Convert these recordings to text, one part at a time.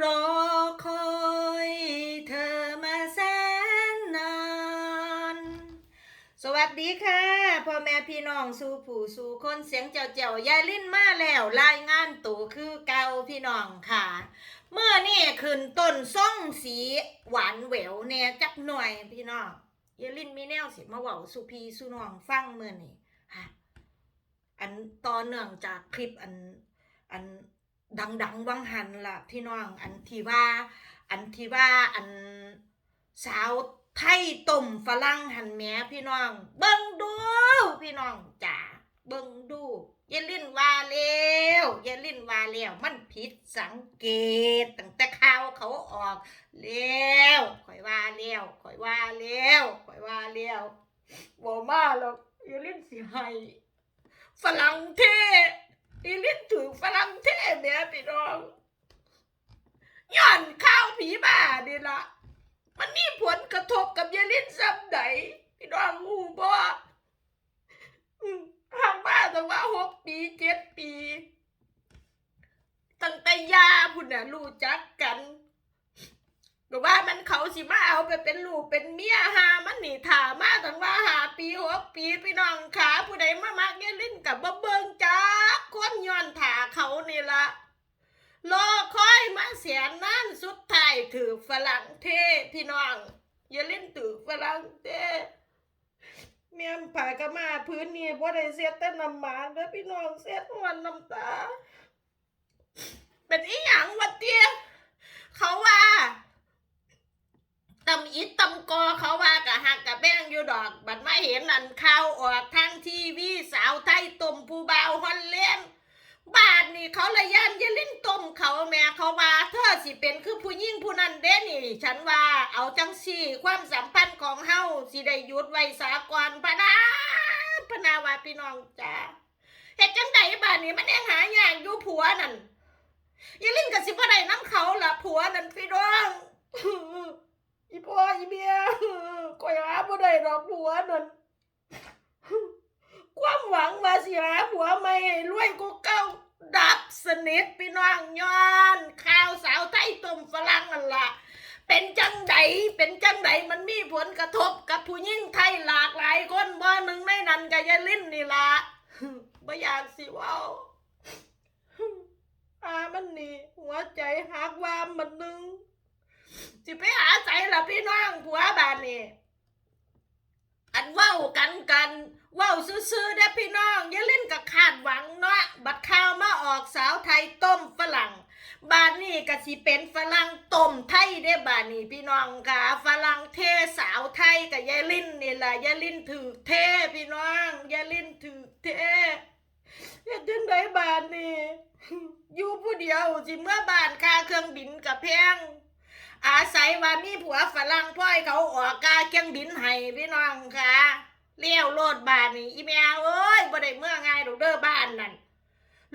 รอคอยเธอมาแสนนาน สวัสดีค่ะพ่อแม่พี่น้องสู่ผู้สู่คนเสียงเจ้าเจ้ายายลิ้นมาแล้วรายงานตัวคือเก่าพี่น้องค่ะ เมื่อนี่ขึ้นต้นส่องสีหวานแหววแน่จักหน่อยพี่น้องยายลิ้นมีแนวสิมาเว้าสุพีสุน้องฟังเมื่อนี่อันต่อเนื่องจากคลิปอันอัน ดังๆวังหันล่ะพี่น้องอันที่ว่า อันที่ว่าอันสาวไทยต้มฝรั่งหันแม่พี่น้อง เบิ่งดู พี่น้องจ๋าเบิ่งดูอย่าลิ้นว่าแล้วอย่าลิ้นว่าแล้วมันผิดสังเกตตั้งแต่ข่าวเขาออกแล้วข่อยว่าแล้วข่อยว่าแล้วข่อยว่าแล้วบ่มาหรอกอย่าลิ้นสิให้ฝรั่งเท อีลิ้นถือฝรั่งเทศแม่พี่น้องย่อนข้าวผีบ้านี่ละมันมีผลกระทบกับยายลิ้นซ้ำไหนพี่น้องงูบ่อืมห่างมาตั้งว่าหกปีเจ็ดปี ตั้งแต่ยาพุ่นน่ะรู้จักกัน ก็ว่ามันเขาสิมาเอาไปเป็นลูกเป็นเมียหามันหนีถามาตั้งว่าหาปีหกปีพี่น้องขาผู้ใดมามักเงี้ยลิ้นกับบ่เบิงจักคนย้อนถาเขานี่ละรอคอยมาเสียนั่นสุดท้ายถือฝรั่งเทพี่น้องอย่าเล่นถือฝรั่งเทเมียมผ่ากะมาพื้นนี่บ่ได้เสียแต่น้ำหมากเด้อพี่น้องเสียทวนน้ำตา เป็นอีหยังวะเตี้ยเขาว่า ตำอิดตำกอเขาว่ากะหักกะแบ้งอยู่ดอก บัดมาเห็นอัน ข่าวออกทางทีวีสาวไทยต้มผู้บ่าวฮอลแลนบาดนี่เขาละย่านยะลิ้นต้มเขาแม่เขาว่าเธอสิเป็นคือผู้ยิ่งผู้นั้นเด้นี่ ฉันว่าเอาจังสี่ความสัมพันธ์ของเฮาสิได้ยุดไว้สากรพนาพนาวาพี่น้องจ้าเฮ็ดจังใดบาดนี้มันยังหายากอยู่ผัวนั่นยะลิ้นก็สิบ่ได้น้ำเขาละผัวนั่นพี่น้องอีพ่ออีเมียก็หาบ่ได้ดอกผัวนั่น ความหวังว่าสิหาผัวใหม่ให้รวยกูเก่าดับสนิทพี่น้องย้อนข่าวสาวไทยต้มฝรั่งนั่นละเป็นจังใดเป็นจังใดมันมีผลกระทบกับผู้หญิงไทยหลากหลายคนบ่หนึ่งในนั้นก็ยายลิ้นนี่ละบ่อยากสิว้าอามันนี่หัวใจหักวามมันหนึงสิไปหาใจละพี่น้องผัวบานนี่ อันเว้ากันกันเว้าซื่อๆเด้พี่น้อง อย่าเล่นกับคาดหวังเนาะบัดข้าวมาออกสาวไทยต้มฝรั่งบานนี่ก็สิเป็นฝรั่งต้มไทยเด้อบานนี่พี่น้องค่ะฝรั่งเทสาวไทยกับยายลิ้นนี่แหละยายลิ้นถือเทพี่น้องยายลิ้นถือเทเฮ็ดจังไดบานนี่อยู่ผู้เดียวสิเมื่อบ้านค่าเครื่องบินกับแพง อาศัยว่ามีผัวฝรั่งพ่อยเขาออกกาเครื่องบินให้พี่น้องค่ะเลี้ยวโลดบ้านนี่อีแมวเอ้ยบ่ได้เมื่อไงดอกเด้อบ้านนั่น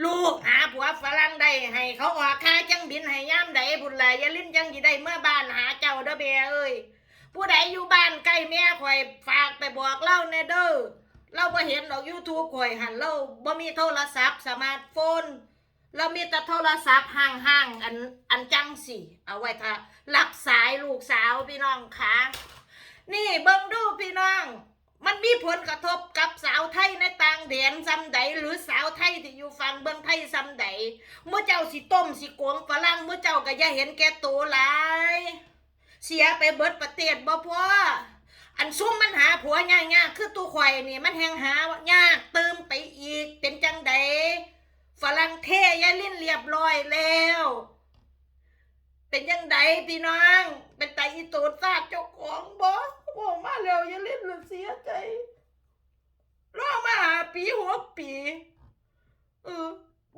ลูกหาผัวฝรั่งได้ให้เขาออกค่าเครื่องบินให้ย่ำใดบุญหลายยาลิ้นจังสิได้เมื่อบ้านหาเจ้าเด้อแม่เอ้ยผู้ใดอยู่บ้านใกล้แม่ข่อยฝากไปบอกเล่าแน่เด้อเราบ่เห็นดอก YouTube ข่อยหันเราบ่มีโทรศัพท์สมาร์ทโฟน เรามีแต่โทรศัพท์ห่างๆอันอันจังสิเอาไว้ถ้ารับสายลูกสาวพี่น้องคะนี่เบิ่งดูพี่น้อง มันมีผลกระทบกับสาวไทยในต่างแดนซ้ำใดหรือสาวไทยที่อยู่ฝั่งเบืองไทยซ้ำใดเมื่อเจ้าสิต้มสิกวงฝรั่งเมื่อเจ้าก็อย่าเห็นแก่ตัวหลายเสียไปเบิดประเทศบ่พออันซุ่มมันหาผัวยากๆคือตัวข่อยนี่มันแหงหายากเติมไปอีกเป็นจังใด เทยายลิ้นเรียบร้อยแล้ว เป็นยังไงพี่น้อง เป็นไตอีตูดซาดเจ้าของบ่บอกมาแล้วยายลิ้นเลยเสียใจรอมาหาปีหัวปีเออ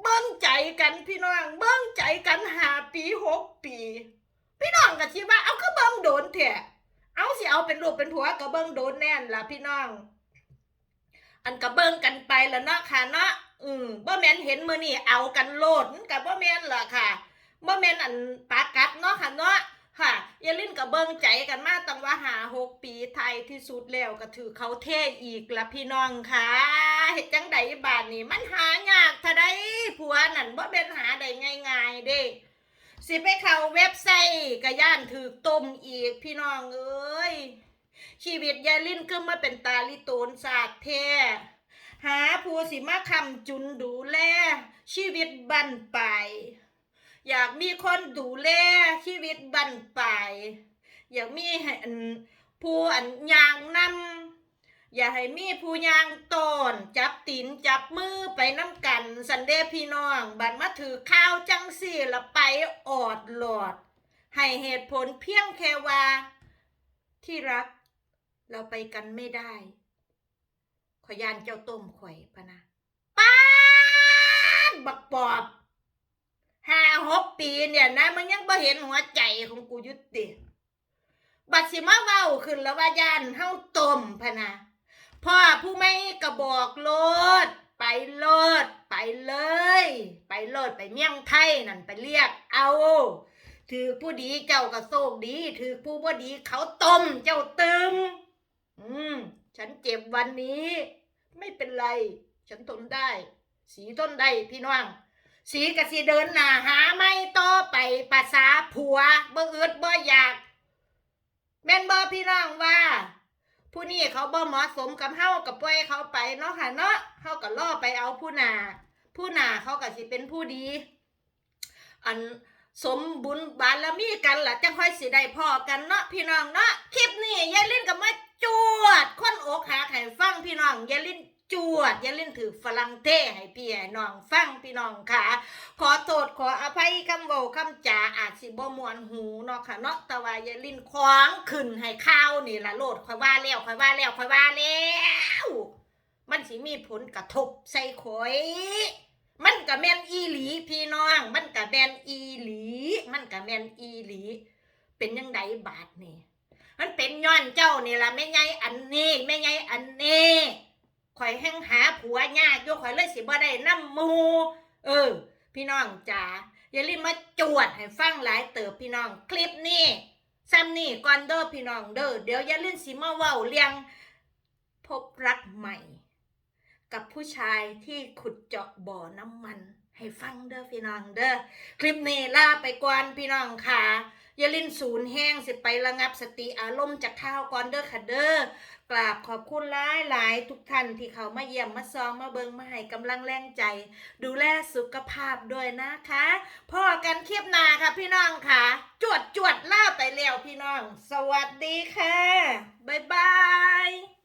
เบิ้งใจกันพี่น้อง เบิ้งใจกันหาปีหกปี พี่น้องก็คิดว่าเอาก็เบิ้งโดนแท้เอาสิเอาเป็นลูกเป็นผัวก็เบิ้งโดนแน่นล่ะพี่น้อง อันก็เบิ่งกันไปแล้วเนาะค่ะเนาะ อืมบ่แม่นเห็นมือนี้เอากันโลดมันก็บ่แม่นล่ะค่ะบ่แม่นอันปากัดเนาะค่ะเนาะค่ะอย่าลินก็เบิงใจกันมาตั้งว่าหาหกปีไทยที่สุดแล้วก็ถือเขาเท่อีกละพี่น้องค่ะเฮ็ดจังใดบาดนี้มันหายากเท่าใดผัวนั่นบ่เป็นหาได้ง่ายๆเด้สิไปเข้าเว็บไซต์กะย่านถือต้มอีกพี่น้องเอ้ยชีวิตยายลินคือมาเป็นตาลิโตนศาสตร์แท้ หาผู้สิมาคำจุนดูแล ชีวิตบันปลายอยากมีคนดูแลชีวิตบันปลายอยากมีให้อันผู้อันยางนำอย่าให้มีผู้ยางตนจับตีนจับมือไปน้ำกัน สันเดพี่น้อง บัดมาถือข้าวจังสี่ละไปออดหลอด ให้เหตุผลเพียงแค่ว่า ที่รัก เราไปกันไม่ได้ ขอยานเจ้าต้มข่อยพะนะป้าดบักปอบห้าหกปีเนี่ยนะมันยังบ่เห็นหัวใจของกูยุติบัดสิมาเว้าขึ้นแล้วว่ายานเฮาต้มพะนะพ่อผู้ไม่กระบอกโลด ไปโลด ไปเลย ไปโลดไปเมี่ยงไทยนั่นไปเรียกเอาถือผู้ดีเจ้าก็โชคดี ถือผู้บ่ดีเขาต้มเจ้าตึมอืม ฉันเจ็บวันนี้ ไม่เป็นไร ฉันทนได้ สีทนได้พี่น้อง สีกะสีเดินหน้าหาไม่ต่อไปภาษาผัวบ่อึดบ่อยาก แม่นบ่พี่น้องว่า ผู้นี้เขาบ่เหมาะสมกับเฮากับปล่อยเขาไปเนาะค่ะเนาะเฮาก็ล่อไปเอาผู้หนาผู้หนาเขาก็สิเป็นผู้ดี อันสมบุญบารมีกันล่ะจังค่อยสิได้พอกันเนาะพี่น้องเนาะคลิปนี้ยายลินกับมาจวดคนอกหักให้ฟังพี่น้องยายลิน จวดย่ายลินถือฝรั่งเทให้พี่ให้น้องฟังพี่น้องค่ะ ขอโทษขออภัยคำเว้าคำจาอาจสิบ่มวนหูเนาะค่ะเนาะแต่ว่ายาลินคว้างขึ้นให้ข้าวนี่ละโลดค่อยว่าแล้วค่อยว่าแล้วค่อยว่าแล้วมันสิมีผลกระทบใส่ข่อยมันก็แม่นอีหลีพี่น้อง มันก็แม่นอีหลี มันก็แม่นอีหลี เป็นยังไงบาทนี่ มันเป็นย้อนเจ้านี่ละแม่ไงอันนี้แม่ไงอันนี้ ข่อยแห้งหาผัวยากอยู่ข่อยเลยสิบ่ได้น้ำมูเออ พี่น้องจ๋าอย่าลืมมาจวดให้ฟังหลายเติบพี่น้องคลิปนี้ซ้ำนี่ก่อนเด้อพี่น้องเด้อเดี๋ยวอย่าลืมสิมาเว้าเรียงพบรักใหม่ กับผู้ชายที่ขุดเจาะบ่อน้ำมัน ให้ฟังเด้อพี่น้องเด้อคลิปนี้ลาไปก่อนพี่น้องค่ะอย่าลิ้นศูนย์แห้งสิไประงับสติอารมณ์จากข้าวก่อนเด้อค่ะเด้อกราบขอบคุณหลายหลายๆทุกท่านที่เขามาเยี่ยมมาซองมาเบิงมาให้กำลังแรงใจ ดูแลสุขภาพด้วยนะคะพ่อกันคลิปหน้าค่ะพี่น้องค่ะ จวดจวดล่าไปแล้วพี่น้อง สวัสดีค่ะ บ๊ายบาย